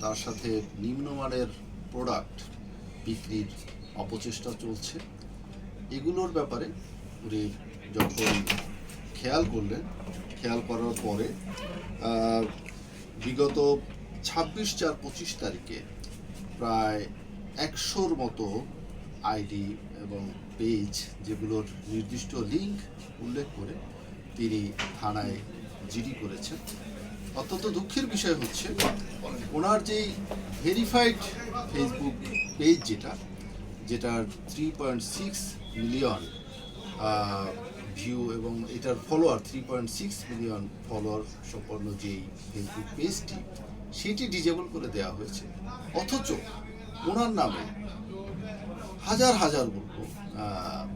তার সাথে নিম্নমানের প্রোডাক্ট বিক্রির অপচেষ্টা চলছে। এগুলোর ব্যাপারে উনি যখন খেয়াল করলেন, খেয়াল করার পরে বিগত ছাব্বিশ চার পঁচিশ তারিখে প্রায় একশোর মতো আইডি এবং পেজ যেগুলোর নির্দিষ্ট লিঙ্ক উল্লেখ করে তিনি থানায় জিডি করেছেন। অত্যন্ত দুঃখের বিষয় হচ্ছে, ওনার যেই ভেরিফাইড ফেসবুক পেজ যেটা, যেটার three point six million view এবং এটার follower three point six million follower সম্পন্ন যেই ফেসবুক পেজটি সেটি ডিজেবল করে দেওয়া হয়েছে। অথচ ওনার নামে হাজার হাজার বলব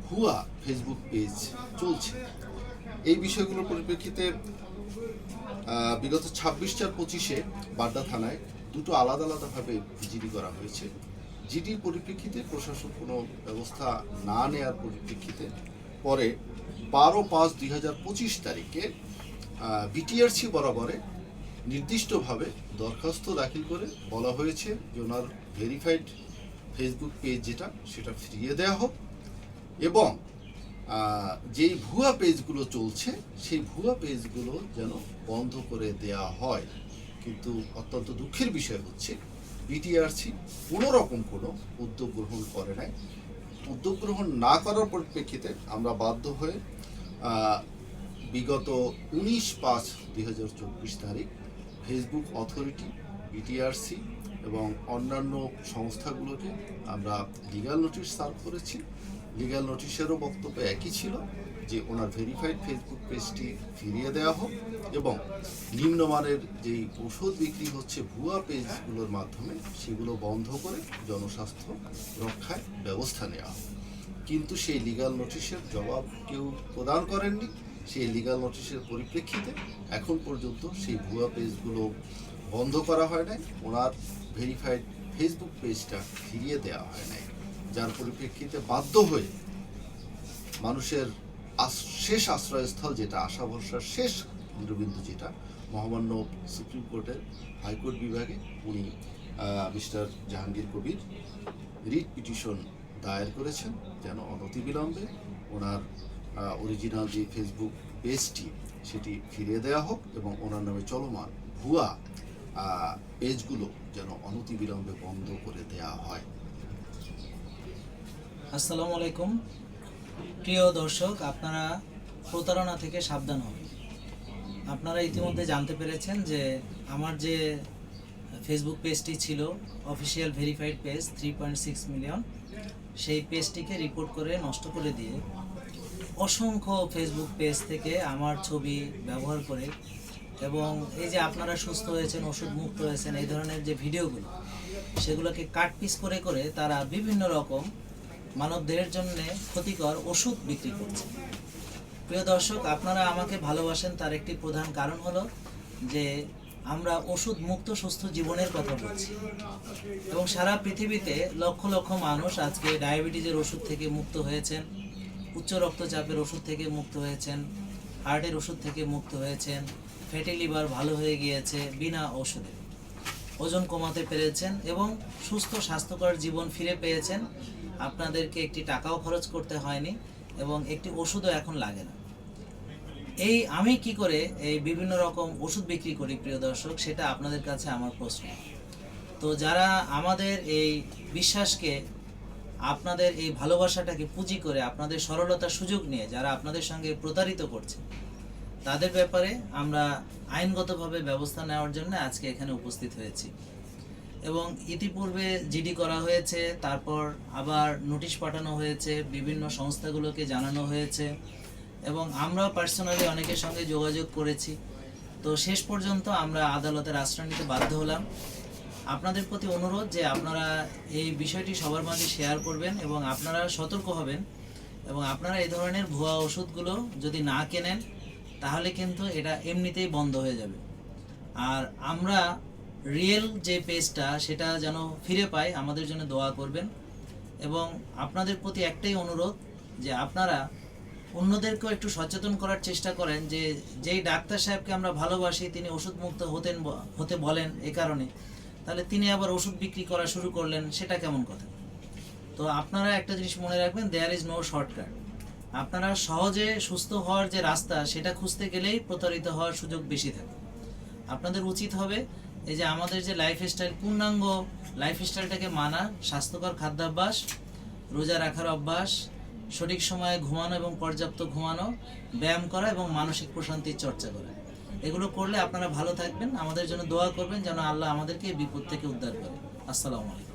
ভুয়া ফেসবুক পেজ চলছে। এই বিষয়গুলোর পরিপ্রেক্ষিতে বিগত ছাব্বিশ চার পঁচিশে বাড্ডা থানায় দুটো আলাদা আলাদাভাবে জিডি করা হয়েছে। জিডির পরিপ্রেক্ষিতে প্রশাসন কোনো ব্যবস্থা না নেয়ার পরিপ্রেক্ষিতে পরে বারো পাঁচ দুই হাজার পঁচিশ তারিখে বিটিআরসি বরাবরে নির্দিষ্টভাবে দরখাস্ত দাখিল করে বলা হয়েছে যে ওনার ভেরিফাইড ফেসবুক পেজ যেটা, সেটা ফিরিয়ে দেওয়া হোক এবং যেই ভুয়া পেজগুলো চলছে, সেই ভুয়া পেজগুলো যেন বন্ধ করে দেয়া হয়। কিন্তু অত্যন্ত দুঃখের বিষয় হচ্ছে বিটিআরসি কোনো রকম কোনো উদ্যোগ গ্রহণ করে নাই। উদ্যোগ গ্রহণ না করার পরিপ্রেক্ষিতে আমরা বাধ্য হয়ে বিগত উনিশ পাঁচ দুই হাজার চব্বিশ তারিখ ফেসবুক অথরিটি বিটিআরসি এবং অন্যান্য সংস্থাগুলোকে আমরা লিগাল নোটিশ সার্ভ করেছি। লিগাল নোটিশেরও বক্তব্য একই ছিল যে ওনার ভেরিফাইড ফেসবুক পেজটি ফিরিয়ে দেওয়া হোক এবং নিম্নমানের যেই ওষুধ বিক্রি হচ্ছে ভুয়া পেজগুলোর মাধ্যমে সেগুলো বন্ধ করে জনস্বাস্থ্য রক্ষায় ব্যবস্থা নেওয়া হোক। কিন্তু সেই লিগাল নোটিশের জবাব কেউ প্রদান করেননি। সেই লিগাল নোটিশের পরিপ্রেক্ষিতে এখন পর্যন্ত সেই ভুয়া পেজগুলো বন্ধ করা হয় নাই। ওনার ভেরিফাইড ফেসবুক পেজটা ফিরিয়ে দেওয়া হয় নাই। যার পরিপ্রেক্ষিতে বাধ্য হয়ে মানুষের শেষ আশ্রয়স্থল যেটা, আশা ভরসার শেষ কেন্দ্রবিন্দু যেটা, মহামান্য সুপ্রিম কোর্টের হাইকোর্ট বিভাগে, উনি mister Jahangir Kabir writ petition দায়ের করেছেন যেন অনতিবিলম্বে ওনার অরিজিনাল যে ফেসবুক পেজটি, সেটি ফিরিয়ে দেওয়া হোক এবং ওনার নামে চলমান ভুয়া পেজগুলো যেন অনতিবিলম্বে বন্ধ করে দেওয়া হয়। আসসালামু আলাইকুম। প্রিয় দর্শক, আপনারা প্রতারণা থেকে সাবধান হন। আপনারা ইতিমধ্যে জানতে পেরেছেন যে আমার যে ফেসবুক পেজটি ছিল official verified page three point six million সেই পেজটিকে রিপোর্ট করে নষ্ট করে দিয়ে অসংখ্য ফেসবুক পেজ থেকে আমার ছবি ব্যবহার করে এবং এই যে আপনারা সুস্থ হয়েছেন ওষুধ মুক্ত হয়েছেন, এই ধরনের যে ভিডিওগুলো, সেগুলোকে কাট পিস করে করে তারা বিভিন্ন রকম মানবদেহের জন্য ক্ষতিকর ওষুধ বিক্রি করছে। প্রিয় দর্শক, আপনারা আমাকে ভালোবাসেন, তার একটি প্রধান কারণ হলো যে আমরা ওষুধ মুক্ত সুস্থ জীবনের কথা বলছি। এবং সারা পৃথিবীতে লক্ষ লক্ষ মানুষ আজকে ডায়াবেটিসের ওষুধ থেকে মুক্ত হয়েছেন, উচ্চ রক্তচাপের ওষুধ থেকে মুক্ত হয়েছেন, হার্টের ওষুধ থেকে মুক্ত হয়েছেন, ফ্যাটি লিভার ভালো হয়ে গিয়েছে বিনা ওষুধে ওজন কমাতে পেরেছেন এবং সুস্থ, স্বাস্থ্যকর জীবন ফিরে পেয়েছেন আপনাদেরকে একটি টাকাও খরচ করতে হয়নি এবং একটি ওষুধও এখন লাগে না। এই আমি কি করে এই বিভিন্ন রকম ওষুধ বিক্রি করি, প্রিয় দর্শক, সেটা আপনাদের কাছে আমার প্রশ্ন। তো যারা আমাদের এই বিশ্বাসকে, আপনাদের এই ভালোবাসাটাকে পুঁজি করে, আপনাদের সরলতার সুযোগ নিয়ে যারা আপনাদের সঙ্গে প্রতারিত করছে, তাদের ব্যাপারে আমরা আইনগতভাবে ব্যবস্থা নেওয়ার জন্য আজকে এখানে উপস্থিত হয়েছি। এবং ইতিপূর্বে জিডি করা হয়েছে, তারপর আবার নোটিশ পাঠানো হয়েছে, বিভিন্ন সংস্থাগুলোকে জানানো হয়েছে এবং আমরাও পার্সোনালি অনেকের সঙ্গে যোগাযোগ করেছি। তো শেষ পর্যন্ত আমরা আদালতের আশ্রয় নিতে বাধ্য হলাম। আপনাদের প্রতি অনুরোধ যে আপনারা এই বিষয়টি সবার মাঝে শেয়ার করবেন এবং আপনারা সতর্ক হবেন এবং আপনারা এই ধরনের ভুয়া ওষুধগুলো যদি না কেনেন, তাহলে কিন্তু এটা এমনিতেই বন্ধ হয়ে যাবে। আর আমরা রিয়েল যে পেজটা, সেটা যেন ফিরে পায়, আমাদের জন্য দোয়া করবেন। এবং আপনাদের প্রতি একটাই অনুরোধ যে আপনারা অন্যদেরকেও একটু সচেতন করার চেষ্টা করেন যে, যেই ডাক্তার সাহেবকে আমরা ভালোবাসি, তিনি ওষুধ মুক্ত হতেন হতে বলেন এ কারণে, তাহলে তিনি আবার ওষুধ বিক্রি করা শুরু করলেন, সেটা কেমন কথা? তো আপনারা একটা জিনিস মনে রাখবেন দেয়ার ইজ নো শর্টকাট আপনারা সহজে সুস্থ হওয়ার যে রাস্তা, সেটা খুঁজতে গেলেই প্রতারিত হওয়ার সুযোগ বেশি থাকে। আপনাদের উচিত হবে এই যে আমাদের যে লাইফস্টাইল পূর্ণাঙ্গ লাইফস্টাইলটাকে মানা, স্বাস্থ্যকর খাদ্যাভ্যাস, রোজা রাখার অভ্যাস, সঠিক সময়ে ঘুমানো এবং পর্যাপ্ত ঘুমানো, ব্যায়াম করা এবং মানসিক প্রশান্তির চর্চা করা। এগুলো করলে আপনারা ভালো থাকবেন। আমাদের জন্য দোয়া করবেন যেন আল্লাহ আমাদেরকে বিপদ থেকে উদ্ধার করে। আসসালামু আলাইকুম।